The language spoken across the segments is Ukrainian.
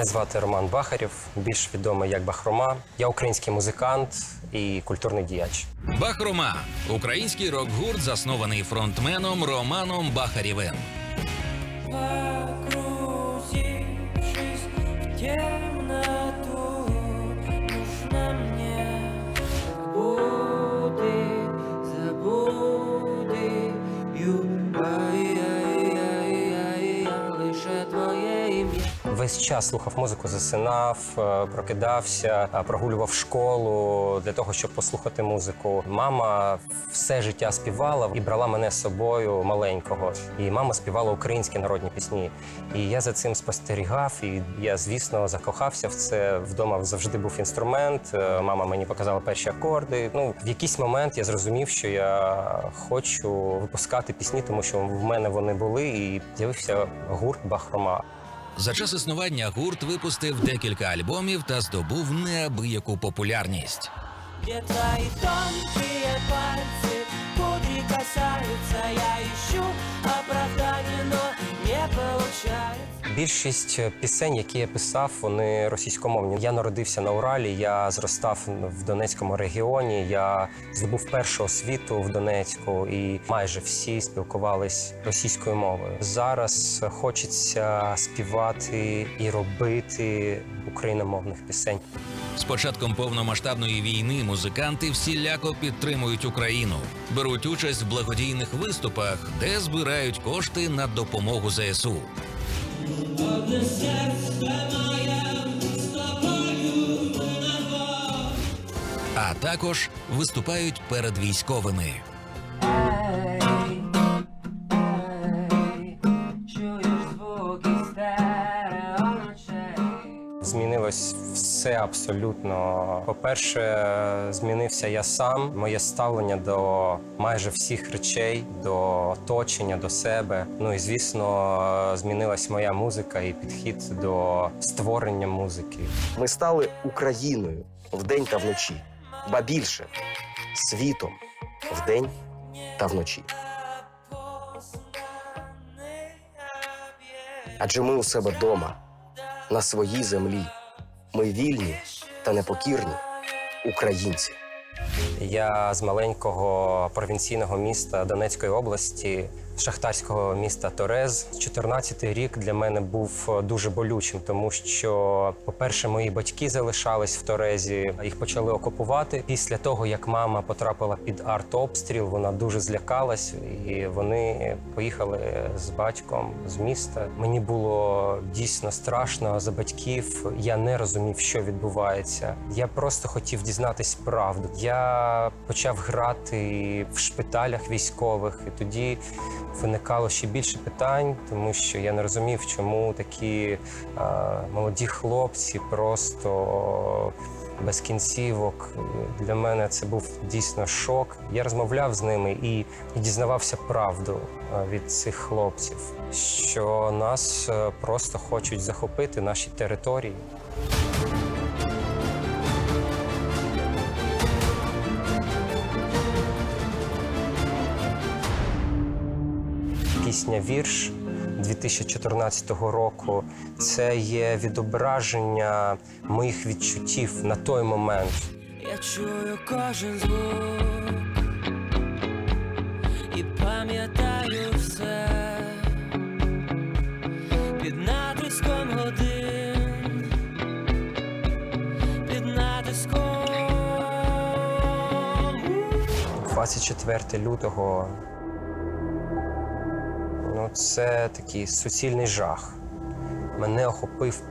Мене звати Роман Бахарєв, більш відомий як Бахрома. Я український музикант і культурний діяч. Бахрома український рок-гурт, заснований фронтменом Романом Бахарєвим. Весь час слухав музику, засинав, е, прокидався, е, прогулював школу для того, щоб послухати музику. Мама все життя співала і брала мене з собою маленького. І мама співала українські народні пісні. І я за цим спостерігав. І я, звісно, закохався в це. Вдома завжди був інструмент. Е, Мама мені показала перші акорди. Ну, в якийсь момент я зрозумів, що я хочу випускати пісні, тому що в мене вони були, і з'явився гурт Бахрома. За час існування гурт випустив декілька альбомів та здобув неабияку популярність. Где твои тонкие пальцы пудри касаются, я ищу Більшість пісень, які я писав, вони російськомовні. Я народився на Уралі, я зростав в Донецькому регіоні. Я здобув першу освіту в Донецьку, і майже всі спілкувались російською мовою. Зараз хочеться співати і робити україномовних пісень. З початком повномасштабної війни музиканти всіляко підтримують Україну, беруть участь в благодійних виступах, де збирають кошти на допомогу ЗСУ. А також виступають перед військовими. Змінилось все абсолютно. По-перше, змінився я сам, моє ставлення до майже всіх речей, до оточення, до себе. Ну і звісно, змінилась моя музика і підхід до створення музики. Ми стали Україною вдень та вночі, ба більше світом вдень та вночі. Адже ми у себе вдома, на своїй землі. Ми вільні та непокірні українці. Я з маленького провінційного міста Донецької області, шахтарського міста Торез. 14-й рік для мене був дуже болючим, тому що, по-перше, мої батьки залишались в Торезі, їх почали окупувати. Після того, як мама потрапила під артобстріл, вона дуже злякалась, і вони поїхали з батьком з міста. Мені було дійсно страшно за батьків. Я не розумів, що відбувається. Я просто хотів дізнатись правду. Я почав грати в шпиталях військових, і тоді виникало ще більше питань, тому що я не розумів, чому такі молоді хлопці просто без кінцівок. Для мене це був дійсно шок. Я розмовляв з ними і, і дізнавався правду від цих хлопців, що нас е, просто хочуть захопити наші території. Пісня Вірш 2014 року це є відображення моїх відчуттів на той момент. Я чую кожен звук і пам'ятаю все під натиском годин, під натиском. 24 лютого це такий суцільний жах. Мене охопив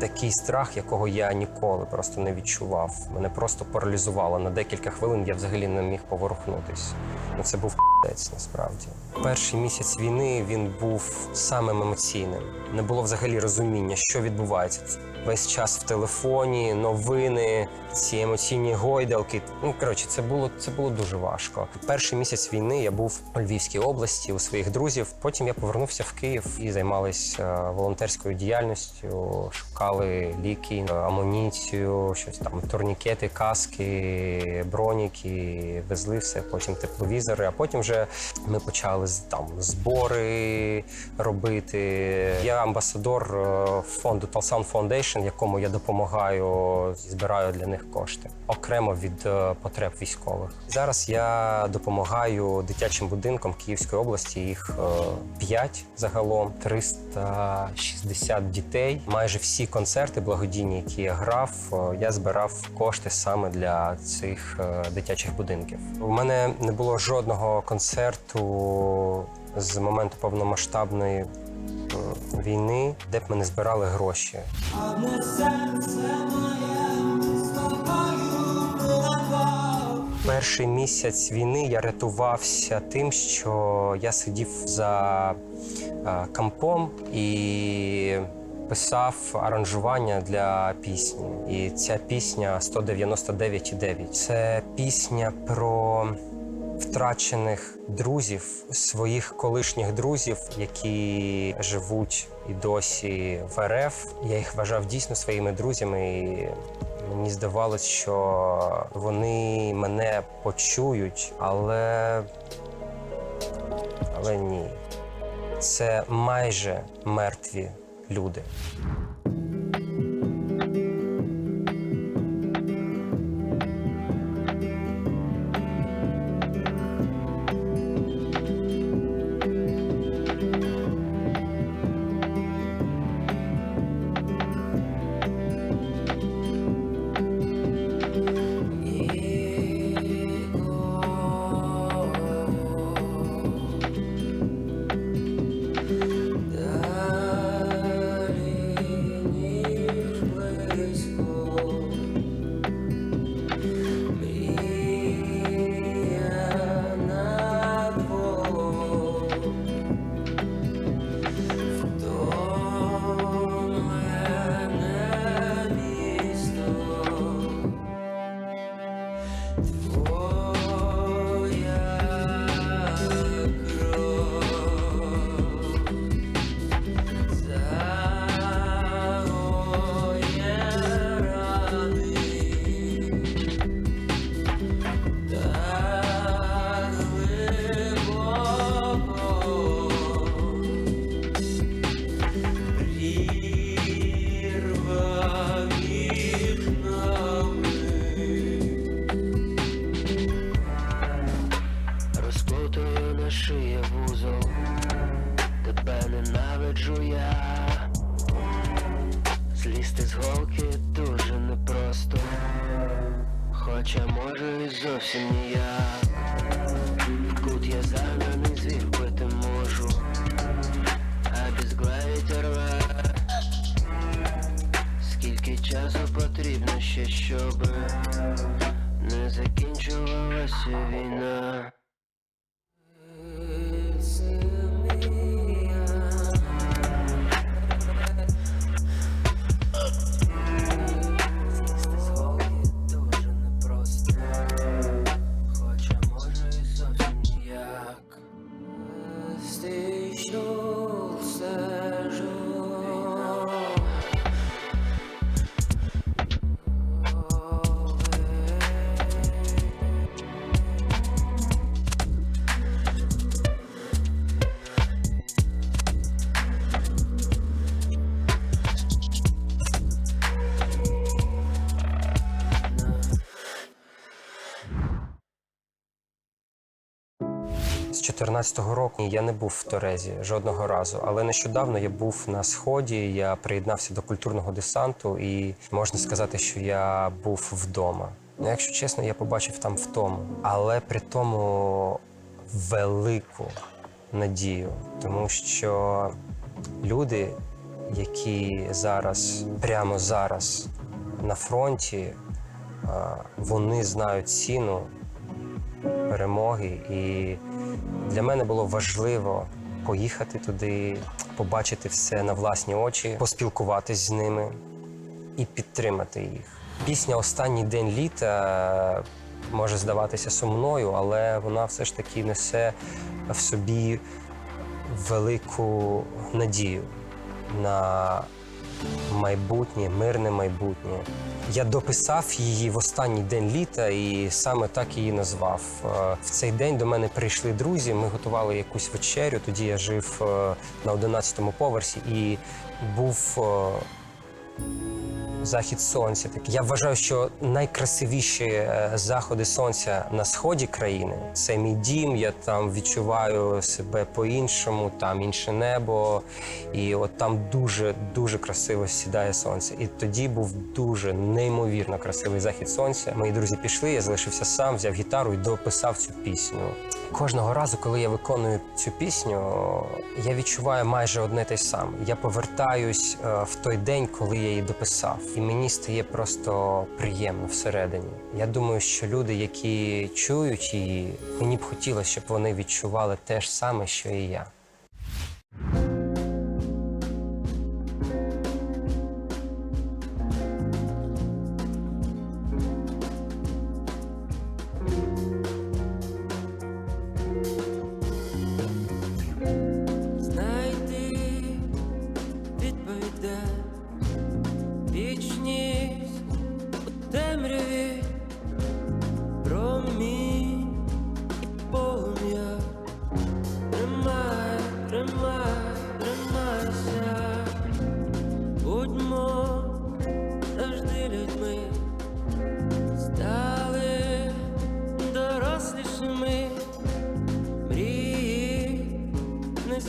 такий страх, якого я ніколи просто не відчував. Мене просто паралізувало. На декілька хвилин я взагалі не міг поворухнутись. Ну, це був п***ець насправді. Перший місяць війни він був самим емоційним. Не було взагалі розуміння, що відбувається. Весь час в телефоні, новини, ці емоційні гойдалки. Ну коротше, це було це було дуже важко. Перший місяць війни я був у Львівській області у своїх друзів. Потім я повернувся в Київ і займалися волонтерською діяльністю. Шукали ліки, амуніцію, щось там, турнікети, каски, броніки, везли все. Потім тепловізори. А потім вже ми почали там збори робити. Я амбасадор е, фонду Талсан Foundation, якому я допомагаю, збираю для них кошти окремо від е, потреб військових. Зараз я допомагаю дитячим будинкам Київської області. Їх е, п'ять загалом 360 дітей. Майже всі концерти благодійні, які я грав, я збирав кошти саме для цих дитячих будинків. У мене не було жодного концерту з моменту повномасштабної війни, де б ми не збирали гроші. Перший місяць війни я рятувався тим, що я сидів за е, компом і писав аранжування для пісні. І ця пісня 199,9. Це пісня про втрачених друзів, своїх колишніх друзів, які живуть і досі в РФ. Я їх вважав дійсно своїми друзями. І Мені здавалось, що вони мене почують, але, але ні. Це майже мертві люди. Я загнаний звір бити можу, а безглавіть. Скільки часу потрібно ще, щоб не закінчувалася війна. 求 14-го року я не був в Торезі жодного разу, але нещодавно я був на сході. Я приєднався до культурного десанту, і можна сказати, що я був вдома. Ну, якщо чесно, я побачив там втому, але при тому велику надію, тому що люди, які зараз, прямо зараз на фронті, вони знають ціну перемоги. І для мене було важливо поїхати туди, побачити все на власні очі, поспілкуватись з ними і підтримати їх. Пісня Останній день літа може здаватися сумною, але вона все ж таки несе в собі велику надію на майбутнє, мирне майбутнє. Я дописав її в останній день літа і саме так її назвав. Е, В цей день до мене прийшли друзі. Ми готували якусь вечерю. Тоді я жив е, на 11-му поверсі і був. Захід сонця. Я вважаю, що найкрасивіші е, заходи сонця на сході країни це мій дім. Я там відчуваю себе по-іншому, там інше небо, і от там дуже дуже красиво сідає сонце. І тоді був дуже неймовірно красивий захід сонця. Мої друзі пішли, я залишився сам, взяв гітару і дописав цю пісню. Кожного разу, коли я виконую цю пісню, я відчуваю майже одне те саме. Я повертаюсь е, в той день, коли я її дописав, і мені стає просто приємно всередині. Я думаю, що люди, які чують її, мені б хотілося, щоб вони відчували те ж саме, що і я.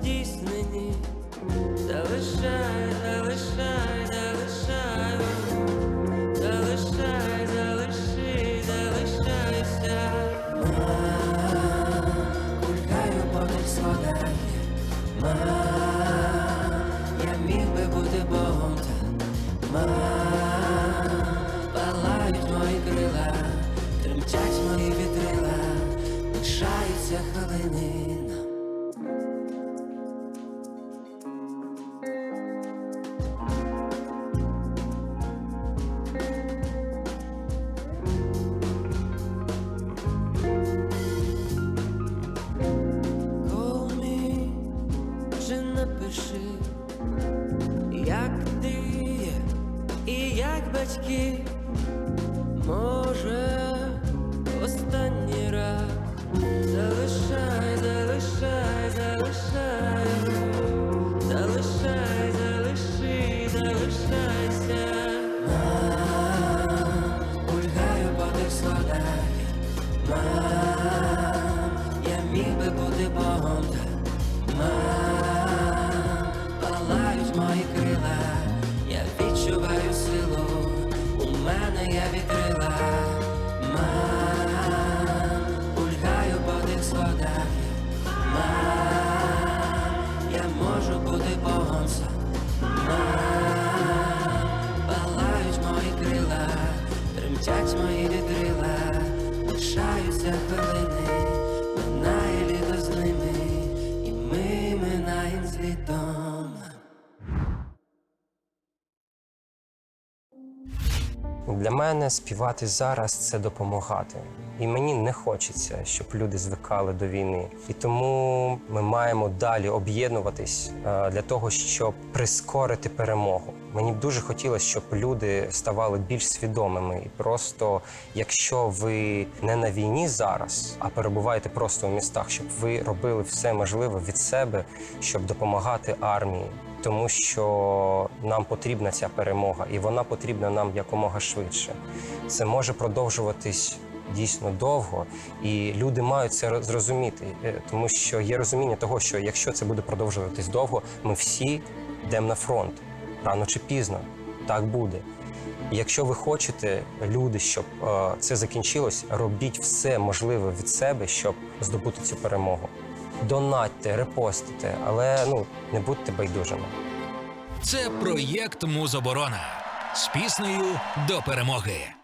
Здійснені. Залишай, залишай, залишай, залишай, залиши, залишайся. Гуляю по тих сходах, ма, я міг би бути Богом, та ма, Богом палають мої крила, тремтять мої вітрила, лишаються хвилини, минає літо з ними, і ми минаєм з літом. Для мене співати зараз це допомагати. І мені не хочеться, щоб люди звикали до війни. І тому ми маємо далі об'єднуватись е, для того, щоб прискорити перемогу. Мені б дуже хотілося, щоб люди ставали більш свідомими. І просто, якщо ви не на війні зараз, а перебуваєте просто у містах, щоб ви робили все можливе від себе, щоб допомагати армії. Тому що нам потрібна ця перемога, і вона потрібна нам якомога швидше. Це може продовжуватись дійсно довго, і люди мають це зрозуміти, е, тому що є розуміння того, що якщо це буде продовжуватись довго, ми всі йдемо на фронт рано чи пізно. Так буде. І Якщо ви хочете, люди, щоб е, це закінчилось, робіть все можливе від себе, щоб здобути цю перемогу. Донатьте, репостите, але ну не будьте байдужими. Це проєкт Музоборона з піснею до перемоги.